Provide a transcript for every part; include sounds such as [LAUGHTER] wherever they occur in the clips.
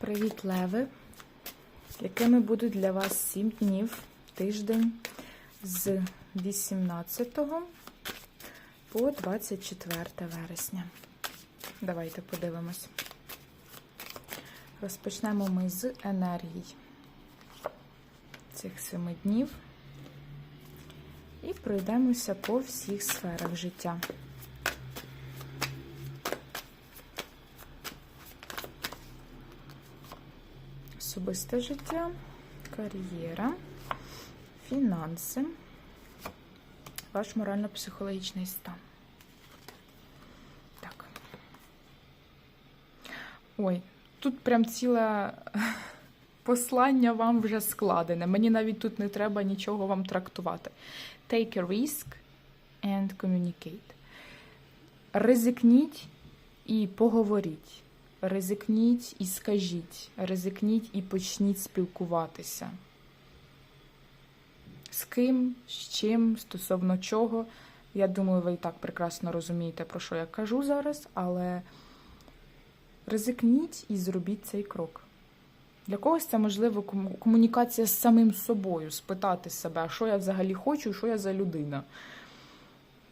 Привіт, леви, якими будуть для вас 7 днів тиждень з 18 по 24 вересня. Давайте подивимось. Розпочнемо ми з енергій цих 7 днів і пройдемося по всіх сферах життя. Особисте життя, кар'єра, фінанси, ваш морально-психологічний стан. Так. Ой, тут прям ціле [LAUGHS] послання вам вже складене. Мені навіть тут не треба нічого вам трактувати. Take a risk and communicate. Ризикніть і поговоріть. Ризикніть і скажіть, ризикніть і почніть спілкуватися. З ким, з чим, стосовно чого. Я думаю, ви і так прекрасно розумієте, про що я кажу зараз, але ризикніть і зробіть цей крок. Для когось це можливо комунікація з самим собою, спитати себе, що я взагалі хочу, що я за людина.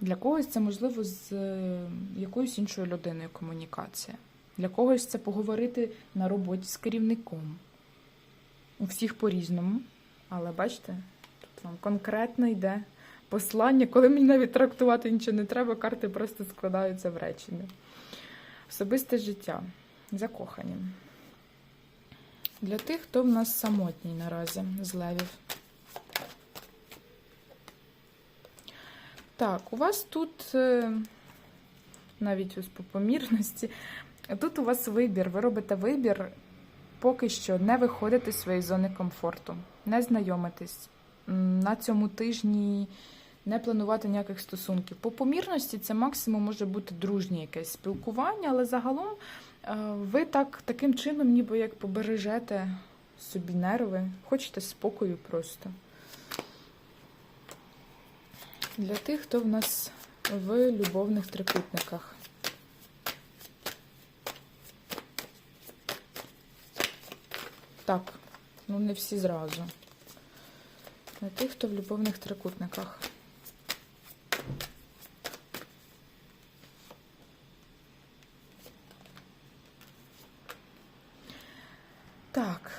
Для когось це можливо з е, якоюсь іншою людиною комунікація. Для когось це поговорити на роботі з керівником. У всіх по-різному. Але бачите, тут вам конкретно йде послання, коли мені навіть трактувати нічого не треба, карти просто складаються в речення. Особисте життя. Закохані. Для тих, хто в нас самотній наразі з левів. Так, у вас тут е, навіть ось по помірності. Тут у вас вибір. Ви робите вибір поки що не виходити з своєї зони комфорту, не знайомитись на цьому тижні, не планувати ніяких стосунків. По помірності це максимум може бути дружнє якесь спілкування, але загалом е, ви так таким чином, ніби як побережете собі нерви, хочете спокою просто. Для тих, хто в нас в любовних трикутниках. Так, ну не всі зразу. Для тих, хто в любовних трикутниках. Так,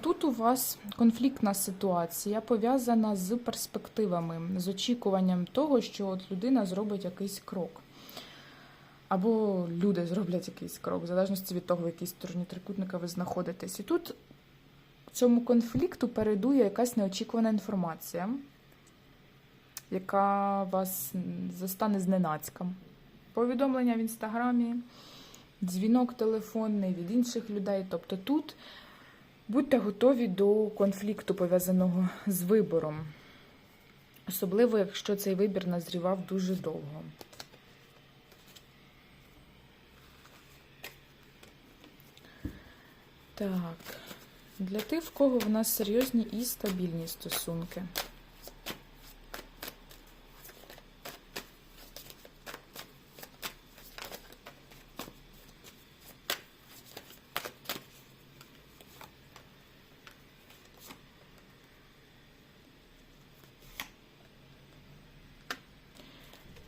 тут у вас конфліктна ситуація пов'язана з перспективами, з очікуванням того, що от людина зробить якийсь крок. Або люди зроблять якийсь крок, в залежності від того, в якій стороні трикутника ви знаходитесь. І тут цьому конфлікту передує якась неочікувана інформація, яка вас застане зненацька. Повідомлення в інстаграмі, дзвінок телефонний від інших людей. Тобто тут будьте готові до конфлікту, пов'язаного з вибором. Особливо, якщо цей вибір назрівав дуже довго. Так, для тих, в кого в нас серйозні і стабільні стосунки.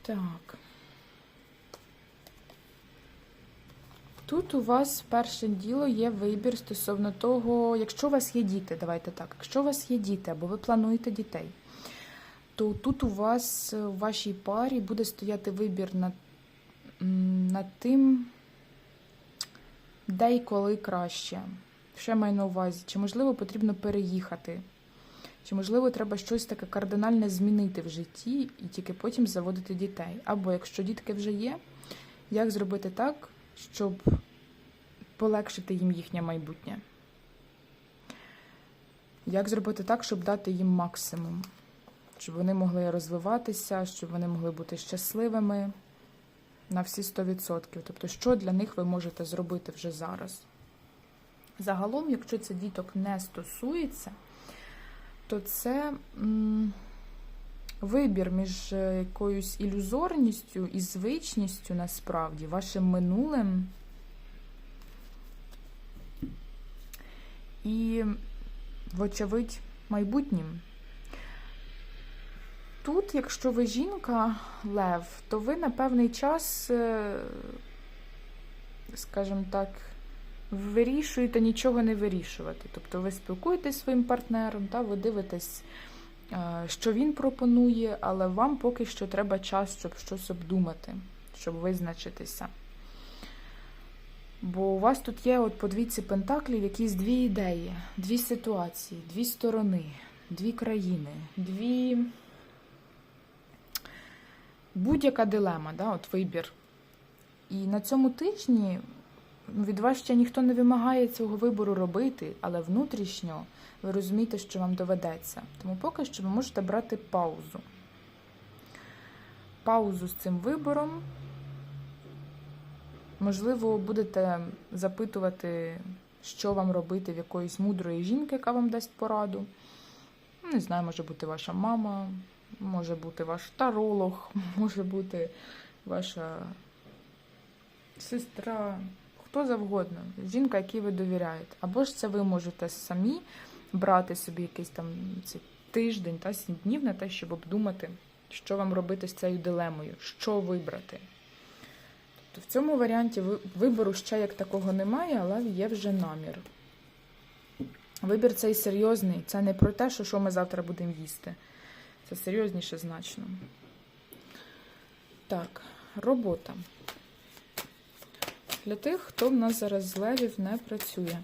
Так. У вас перше діло є вибір стосовно того, якщо у вас є діти, давайте так, якщо у вас є діти або ви плануєте дітей, то тут у вас е, в вашій парі буде стояти вибір над, над тим, де і коли краще. Я маю на увазі? Чи можливо потрібно переїхати? Чи можливо треба щось таке кардинальне змінити в житті і тільки потім заводити дітей? Або якщо дітки вже є, як зробити так, щоб полегшити їм їхнє майбутнє? Як зробити так, щоб дати їм максимум? Щоб вони могли розвиватися, щоб вони могли бути щасливими на всі 100%. Тобто, що для них ви можете зробити вже зараз? Загалом, якщо це діток не стосується, то це м, вибір між е, якоюсь ілюзорністю і звичністю насправді, вашим минулим і, вочевидь, майбутнім. Тут, якщо ви жінка, лев, то ви на певний час, е, скажімо так, вирішуєте нічого не вирішувати. Тобто ви спілкуєтесь зі своїм партнером, та, ви дивитесь, е, що він пропонує, але вам поки що треба час, щоб щось обдумати, щоб визначитися. Бо у вас тут є от по двійці пентаклів якісь дві ідеї, дві ситуації, дві сторони, дві країни, дві. Будь-яка дилема, да, от вибір. І на цьому тижні ну, від вас ще ніхто не вимагає цього вибору робити, але внутрішньо ви розумієте, що вам доведеться. Тому поки що ви можете брати паузу. Паузу з цим вибором. Можливо, будете запитувати, що вам робити в якоїсь мудрої жінки, яка вам дасть пораду. Не знаю, може бути ваша мама, може бути ваш таролог, [LAUGHS] може бути ваша сестра, хто завгодно, жінка, якій ви довіряєте. Або ж це ви можете самі брати собі якийсь там цей тиждень та сім днів на те, щоб обдумати, що вам робити з цією дилемою, що вибрати. Тобто в цьому варіанті вибору ще як такого немає, але є вже намір. Вибір цей серйозний. Це не про те, що, що ми завтра будемо їсти. Це серйозніше значно. Так, робота. Для тих, хто в нас зараз з левів не працює.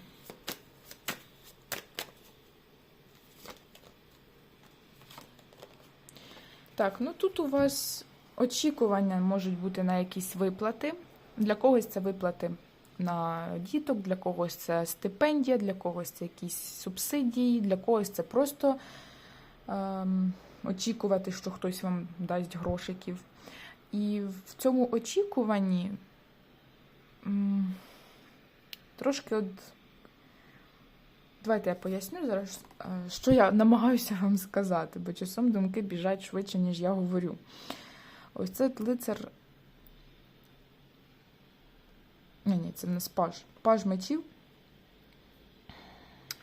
Так, ну тут у вас очікування можуть бути на якісь виплати. Для когось це виплати на діток, для когось це стипендія, для когось це якісь субсидії, для когось це просто ем, очікувати, що хтось вам дасть грошиків. І в цьому очікуванні м, трошки от. Давайте я поясню зараз, е, що я намагаюся вам сказати, бо часом думки біжать швидше, ніж я говорю. Ось це лицар. Ні, ні, це не паж. Паж мечів,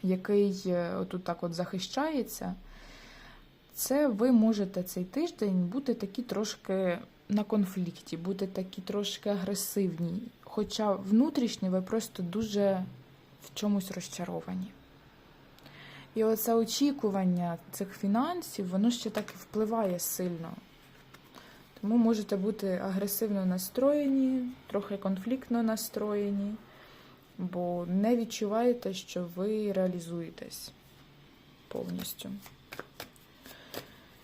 який е, отут так от захищається. Це ви можете цей тиждень бути такі трошки на конфлікті, бути такі трошки агресивні. Хоча внутрішньо ви просто дуже в чомусь розчаровані. І оце очікування цих фінансів, воно ще так і впливає сильно. Тому можете бути агресивно настроєні, трохи конфліктно настроєні, бо не відчуваєте, що ви реалізуєтесь повністю.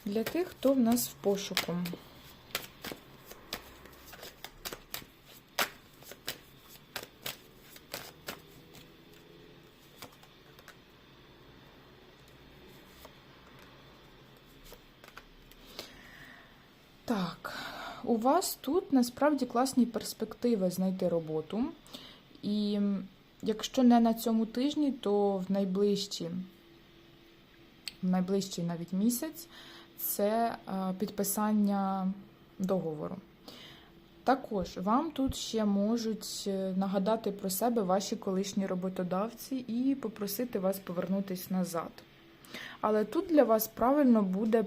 Для тих, хто в нас в пошуку. Так, у вас тут насправді класні перспективи знайти роботу. І якщо не на цьому тижні, то в найближчі, в найближчий навіть місяць це е, підписання договору. Також вам тут ще можуть е, нагадати про себе ваші колишні роботодавці і попросити вас повернутися назад. Але тут для вас правильно буде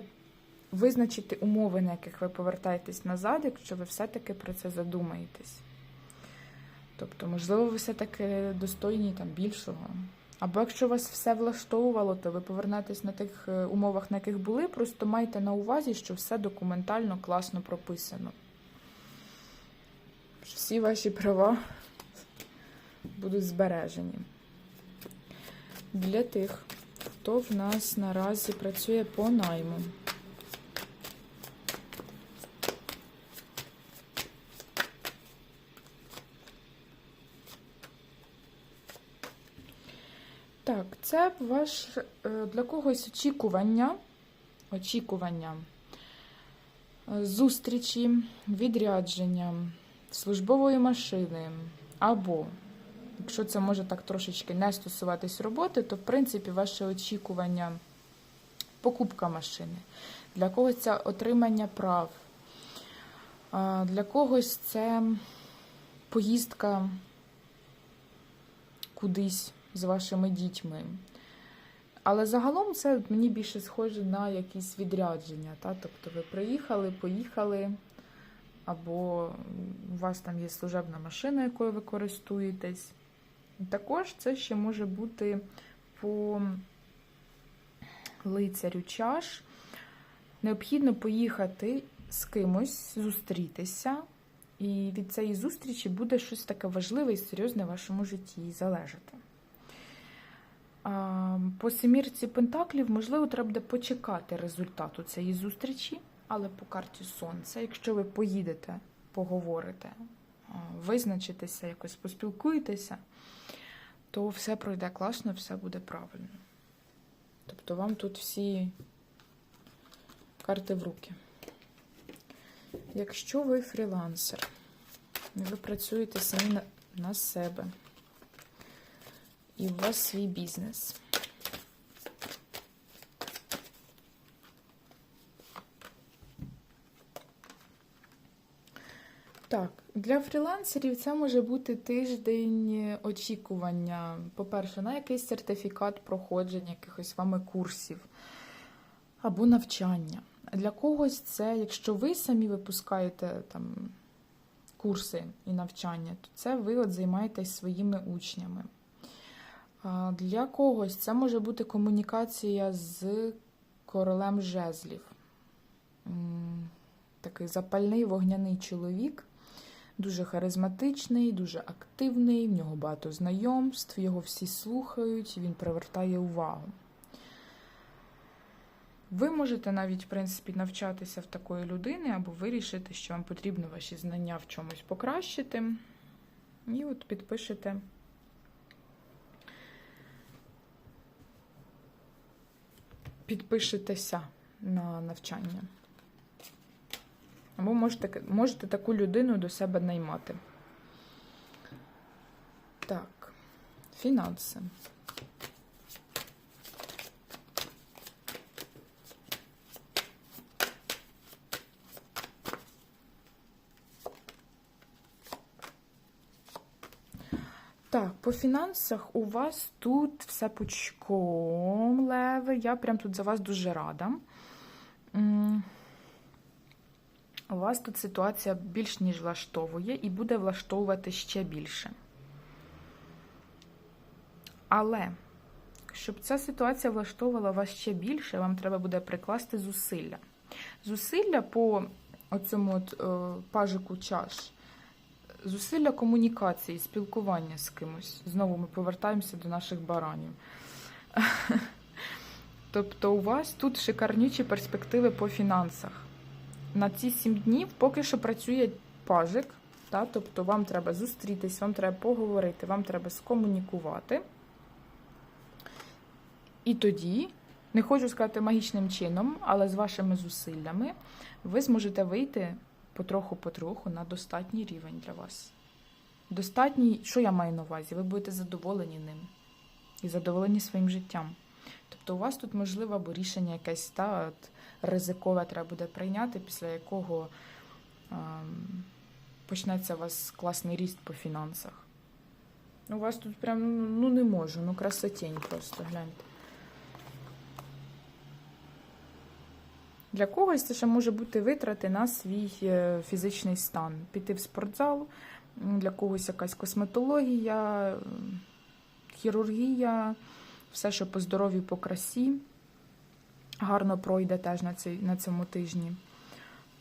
визначити умови, на яких ви повертаєтесь назад, якщо ви все-таки про це задумаєтесь. Тобто, можливо, ви все-таки достойні там більшого. Або якщо вас все влаштовувало, то ви повернетесь на тих е, умовах, на яких були, просто майте на увазі, що все документально класно прописано. Всі ваші права будуть збережені. Для тих, хто в нас наразі працює по найму. Так, це ваш е, для когось очікування, очікування е, зустрічі, відрядження, службової машини, або, якщо це може так трошечки не стосуватись роботи, то в принципі ваше очікування покупка машини. Для когось це отримання прав, для когось це поїздка кудись з вашими дітьми. Але загалом це мені більше схоже на якісь відрядження. Та? Тобто ви приїхали, поїхали, або у вас там є служебна машина, якою ви користуєтесь. Також це ще може бути по лицарю чаш. Необхідно поїхати з кимось, зустрітися, і від цієї зустрічі буде щось таке важливе і серйозне в вашому житті залежати. По семірці Пентаклів, можливо, треба буде почекати результату цієї зустрічі, але по карті Сонця, якщо ви поїдете, поговорите, визначитеся, якось поспілкуєтеся, то все пройде класно, все буде правильно. Тобто вам тут всі карти в руки. Якщо ви фрілансер, ви працюєте самі на себе, і у вас свій бізнес. Так, для фрілансерів це може бути тиждень очікування. По-перше, на якийсь сертифікат проходження якихось вами курсів або навчання. Для когось це, якщо ви самі випускаєте там курси і навчання, то це ви от займаєтесь своїми учнями. Для когось це може бути комунікація з королем жезлів. Такий запальний вогняний чоловік, дуже харизматичний, дуже активний, в нього багато знайомств, його всі слухають, він привертає увагу. Ви можете навіть, в принципі, навчатися в такої людини або вирішити, що вам потрібно ваші знання в чомусь покращити. І от підпишете. Підпишетеся на навчання. Або можете, можете таку людину до себе наймати. Так, фінанси. Так, по фінансах у вас тут все пучком, леви. Я прям тут за вас дуже рада. У вас тут ситуація більш ніж влаштовує і буде влаштовувати ще більше. Але, щоб ця ситуація влаштовувала вас ще більше, вам треба буде прикласти зусилля. Зусилля по оцьому от, е, пажику чаш. Зусилля комунікації, спілкування з кимось. Знову ми повертаємося до наших баранів. [LAUGHS] Тобто, у вас тут шикарнючі перспективи по фінансах. На ці сім днів поки що працює пажик. Та? Тобто, вам треба зустрітись, вам треба поговорити, вам треба скомунікувати. І тоді, не хочу сказати магічним чином, але з вашими зусиллями ви зможете вийти потроху-потроху на достатній рівень для вас. Достатній, що я маю на увазі? Ви будете задоволені ним і задоволені своїм життям. Тобто у вас тут можливо або рішення якесь та, от, ризикове треба буде прийняти, після якого ем, почнеться у вас класний ріст по фінансах. У вас тут прям ну не можу, ну красотень просто гляньте. Для когось це ще може бути витрати на свій е, фізичний стан. Піти в спортзал, для когось якась косметологія, хірургія, все, що по здоров'ю, по красі. Гарно пройде теж на, цей, на цьому тижні.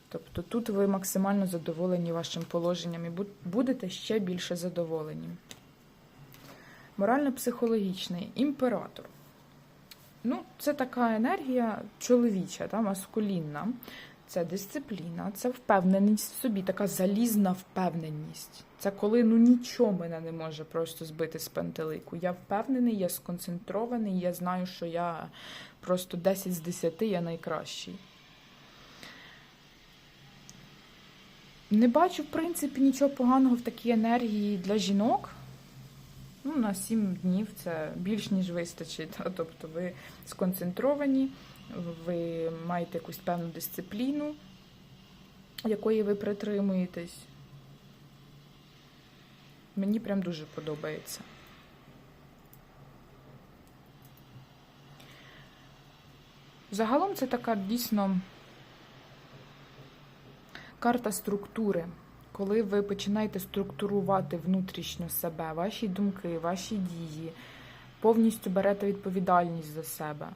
Тобто тут ви максимально задоволені вашим положенням і будете ще більше задоволені. Морально-психологічний імператор. Ну, це така енергія чоловіча, та, маскулінна. Це дисципліна, це впевненість в собі, така залізна впевненість. Це коли ну нічого мене не може просто збити з пантелику. Я впевнений, я сконцентрований, я знаю, що я просто 10 з 10, я найкращий. Не бачу, в принципі, нічого поганого в такій енергії для жінок ну, на 7 днів це більш ніж вистачить. Тобто ви сконцентровані, ви маєте якусь певну дисципліну, якої ви притримуєтесь. Мені прям дуже подобається. Загалом це така дійсно карта структури. Коли ви починаєте структурувати внутрішньо себе, ваші думки, ваші дії, повністю берете відповідальність за себе.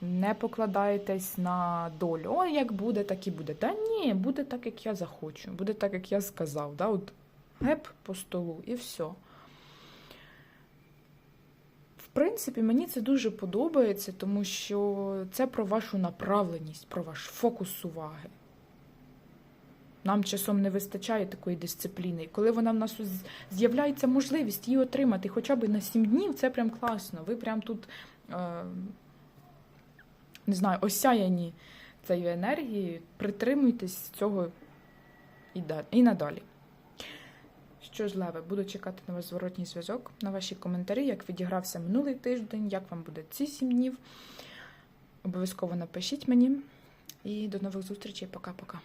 Не покладаєтесь на долю. О, як буде, так і буде. Та ні, буде так, як я захочу, буде так, як я сказав. Да? От геп по столу і все. В принципі, мені це дуже подобається, тому що це про вашу направленість, про ваш фокус уваги. Нам часом не вистачає такої дисципліни. І коли вона в нас з'являється можливість її отримати хоча б на 7 днів, це прям класно. Ви прям тут, е, не знаю, осяяні цією енергією, притримуйтесь цього і, да- і надалі. Що ж, Леве, буду чекати на ваш зворотній зв'язок, на ваші коментарі, як відігрався минулий тиждень, як вам буде ці 7 днів. Обов'язково напишіть мені. І до нових зустрічей. Пока-пока.